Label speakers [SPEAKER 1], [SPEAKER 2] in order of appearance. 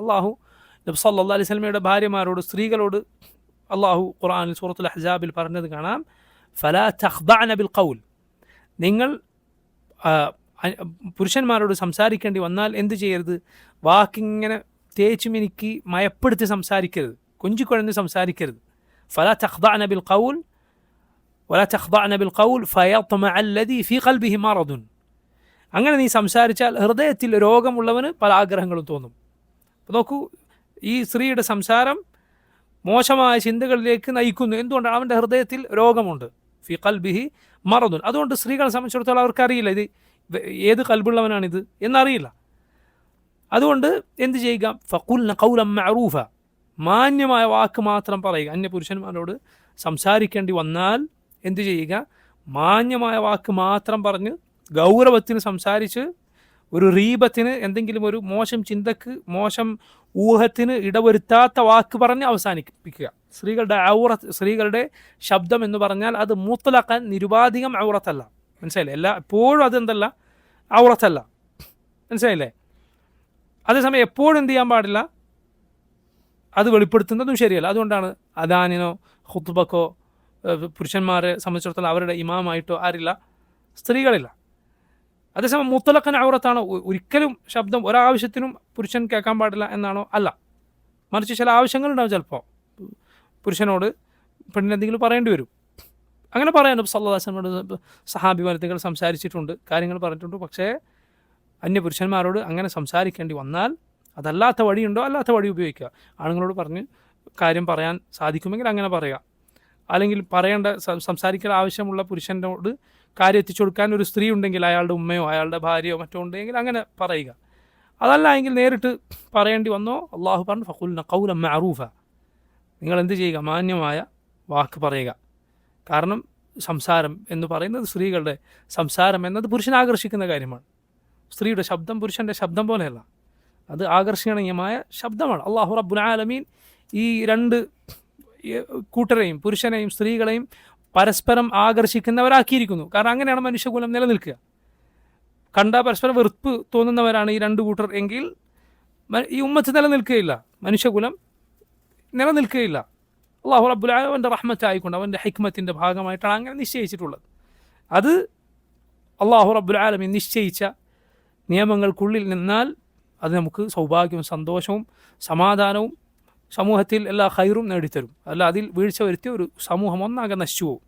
[SPEAKER 1] അള്ളാഹു നബ് സല്ലാ അലൈഹി സ്വലമയുടെ ഭാര്യമാരോട് സ്ത്രീകളോട് അള്ളാഹു ഖുർആാനിൽ സൂറത്തുൽ ഹജാബിൽ പറഞ്ഞത് കാണാം ഫലാ തഹ്ദാന ബിൽ കൗൽ നിങ്ങൾ പുരുഷന്മാരോട് സംസാരിക്കേണ്ടി വന്നാൽ എന്ത് ചെയ്യരുത്? വാക്കിങ്ങനെ തേച്ചു എനിക്ക് മയപ്പെടുത്തി സംസാരിക്കരുത്. കുഞ്ഞിക്കുഴഞ്ഞ് സംസാരിക്കരുത്. ഫലാ തഹ്ദാന ബിൽ കൗൽ വലാ തഹ്ദാന ബിൽ കൗൽ ഫയത്മ അല്ലതി ഫി കൽബിഹി അങ്ങനെ നീ സംസാരിച്ചാൽ ഹൃദയത്തിൽ രോഗമുള്ളവന് പല ആഗ്രഹങ്ങളും തോന്നും. അപ്പോൾ നോക്കൂ ഈ സ്ത്രീയുടെ സംസാരം മോശമായ ചിന്തകളിലേക്ക് നയിക്കുന്നു. എന്തുകൊണ്ടാണ്? അവന്റെ ഹൃദയത്തിൽ രോഗമുണ്ട്. ഫി കൽബിഹി മറന്നു അതുകൊണ്ട് സ്ത്രീകളെ സംബന്ധിച്ചിടത്തോളം അവർക്കറിയില്ല ഇത് ഏത് കൽബുള്ളവനാണിത് എന്നറിയില്ല. അതുകൊണ്ട് എന്ത് ചെയ്യുക? ഫക്കുൽ കൗലം മഅറൂഫ. മാന്യമായ വാക്ക് മാത്രം പറയുക. അന്യ പുരുഷന്മാരോട് സംസാരിക്കേണ്ടി വന്നാൽ എന്ത് ചെയ്യുക? മാന്യമായ വാക്ക് മാത്രം പറഞ്ഞ് ഗൗരവത്തിന് സംസാരിച്ച് ഒരു റീബത്തിന് എന്തെങ്കിലും ഒരു മോശം ചിന്തക്ക് മോശം ഊഹത്തിന് ഇടവരുത്താത്ത വാക്ക് പറഞ്ഞ് അവസാനിപ്പിക്കുക. സ്ത്രീകളുടെ ഔറത്ത് സ്ത്രീകളുടെ ശബ്ദം എന്ന് പറഞ്ഞാൽ അത് മൂത്തലാക്കാൻ നിരുപാധികം ഔറത്തല്ല. മനസ്സിലായില്ലേ? എല്ലാ എപ്പോഴും അതെന്തല്ല ഔറത്തല്ല. മനസ്സിലായില്ലേ? അതേസമയം എപ്പോഴും എന്ത് ചെയ്യാൻ പാടില്ല? അത് വെളിപ്പെടുത്തുന്നതും ശരിയല്ല. അതുകൊണ്ടാണ് അദാനിനോ ഹുത്തുബക്കോ പുരുഷന്മാരെ സംബന്ധിച്ചിടത്തോളം അവരുടെ ഇമാമായിട്ടോ ആരില്ല സ്ത്രീകളില്ല. അതേസമയം മുത്തലക്കൻ ഔറത്താണോ. ഒരിക്കലും ശബ്ദം ഒരാവശ്യത്തിനും പുരുഷൻ കേൾക്കാൻ പാടില്ല എന്നാണോ? അല്ല. മറിച്ച് ചില ആവശ്യങ്ങളുണ്ടാവും ചിലപ്പോൾ പുരുഷനോട് പെണ്ണിനെന്തെങ്കിലും പറയേണ്ടി വരും. അങ്ങനെ പറയാൻ സല്ലാസനോട് സഹാബി വനിതകൾ സംസാരിച്ചിട്ടുണ്ട് കാര്യങ്ങൾ പറഞ്ഞിട്ടുണ്ട്. പക്ഷേ അന്യപുരുഷന്മാരോട് അങ്ങനെ സംസാരിക്കേണ്ടി വന്നാൽ അതല്ലാത്ത വഴിയുണ്ടോ? അല്ലാത്ത വഴി ഉപയോഗിക്കുക. ആണുങ്ങളോട് പറഞ്ഞ് കാര്യം പറയാൻ സാധിക്കുമെങ്കിൽ അങ്ങനെ പറയുക. അല്ലെങ്കിൽ പറയേണ്ട സംസാരിക്കേണ്ട ആവശ്യമുള്ള പുരുഷനോട് കാര്യം എത്തിച്ചു കൊടുക്കാൻ ഒരു സ്ത്രീ ഉണ്ടെങ്കിൽ അയാളുടെ ഉമ്മയോ അയാളുടെ ഭാര്യയോ മറ്റോ ഉണ്ടെങ്കിൽ അങ്ങനെ പറയുക. അതല്ല എങ്കിൽ നേരിട്ട് പറയേണ്ടി വന്നോ? അള്ളാഹു പറഞ്ഞു ഫക്കുൽ കൗല മഅറൂഫ. നിങ്ങൾ എന്ത് ചെയ്യുക? മാന്യമായ വാക്ക് പറയുക. കാരണം സംസാരം എന്ന് പറയുന്നത് സ്ത്രീകളുടെ സംസാരം എന്നത് പുരുഷനെ ആകർഷിക്കുന്ന കാര്യമാണ്. സ്ത്രീയുടെ ശബ്ദം പുരുഷന്റെ ശബ്ദം പോലെയല്ല. അത് ആകർഷണീയമായ ശബ്ദമാണ്. അള്ളാഹു റബ്ബുൽ ആലമീൻ ഈ രണ്ട് കൂട്ടരെയും പുരുഷനെയും സ്ത്രീകളെയും പരസ്പരം ആകർഷിക്കുന്നവരാക്കിയിരിക്കുന്നു. കാരണം അങ്ങനെയാണ് മനുഷ്യകുലം നിലനിൽക്കുക. കണ്ട പരസ്പരം വെറുപ്പ് തോന്നുന്നവരാണ് ഈ രണ്ട് കൂട്ടർ എങ്കിൽ ഈ ഉമ്മത്ത് നിലനിൽക്കുകയില്ല മനുഷ്യകുലം നിലനിൽക്കുകയില്ല അള്ളാഹു റബ്ബുൽ ആലം അവന്റെ റഹ്മത്തായിക്കൊണ്ട് അവന്റെ ഹിക്മത്തിന്റെ ഭാഗമായിട്ടാണ് അങ്ങനെ നിശ്ചയിച്ചിട്ടുള്ളത്. അത് അള്ളാഹു റബ്ബുൽ ആലമീൻ നിശ്ചയിച്ച നിയമങ്ങൾക്കുള്ളിൽ നിന്നാൽ അത് നമുക്ക് സൗഭാഗ്യവും സന്തോഷവും സമാധാനവും സമൂഹത്തിൽ എല്ലാ ഹൈറും നേടിത്തരും. അല്ല അതിൽ വീഴ്ച വരുത്തിയ ഒരു സമൂഹം ഒന്നാകെ നശിച്ചു പോകും.